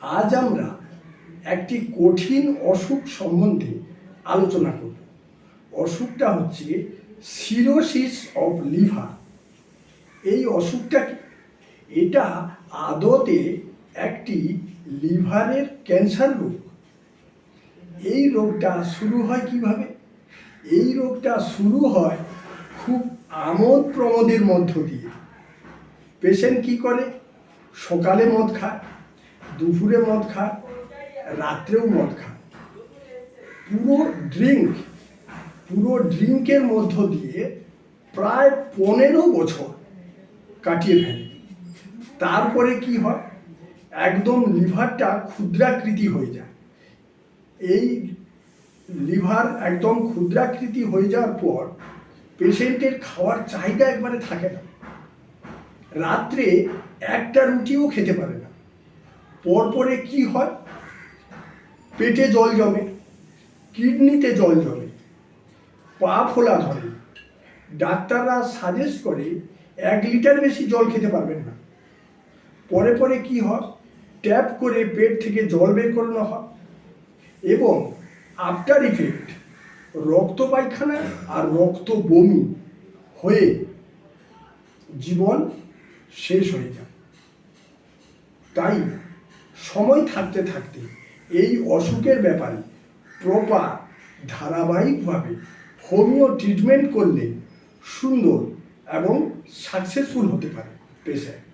আজ আমরা একটি কঠিন অসুখ সম্বন্ধে আলোচনা করব। অসুখটা হচ্ছে সিরোসিস অফ লিভার এই অসুখটা কি? এটা আদতে একটি লিভারের ক্যান্সার রোগ। এই রোগটা শুরু হয় কীভাবে? এই রোগটা শুরু হয় খুব আমোদ প্রমোদের মধ্য দিয়ে। পেশেন্ট কি করে? সকালে মদ খায়। দুপুরে মদ খায় রাত্রেও মদ খায় পুরো ড্রিঙ্ক পুরো ড্রিঙ্কের মধ্য দিয়ে প্রায় পনেরো বছর কাটিয়ে ফেলে। তারপরে কি হয়? একদম লিভারটা ক্ষুদ্রাকৃতি হয়ে যায়। এই লিভার একদম ক্ষুদ্রাকৃতি হয়ে যাওয়ার পর পেশেন্টের খাওয়ার চাহিদা একবারে থাকে না। রাত্রে একটা রুটিও খেতে পারে না। পরপরে কি হয়? পেটে জল জমে, কিডনিতে জল জমে, পা ফোলা ধরে। ডাক্তাররা সাজেস্ট করে এক লিটার বেশি জল খেতে পারবেন না। পরে পরে কি হয়? ট্যাপ করে পেট থেকে জল বের করানো হয় এবং আফটার ইফেক্ট রক্ত পায়খানা আর রক্ত বমি হয়ে জীবন শেষ হয়ে যায়। তাই সময় থাকতে থাকতে এই অসুখের ব্যাপারে প্রপার ধারাবাহিকভাবে হোমিও ট্রিটমেন্ট করলে সুন্দর এবং সাকসেসফুল হতে পারে পেশেন্ট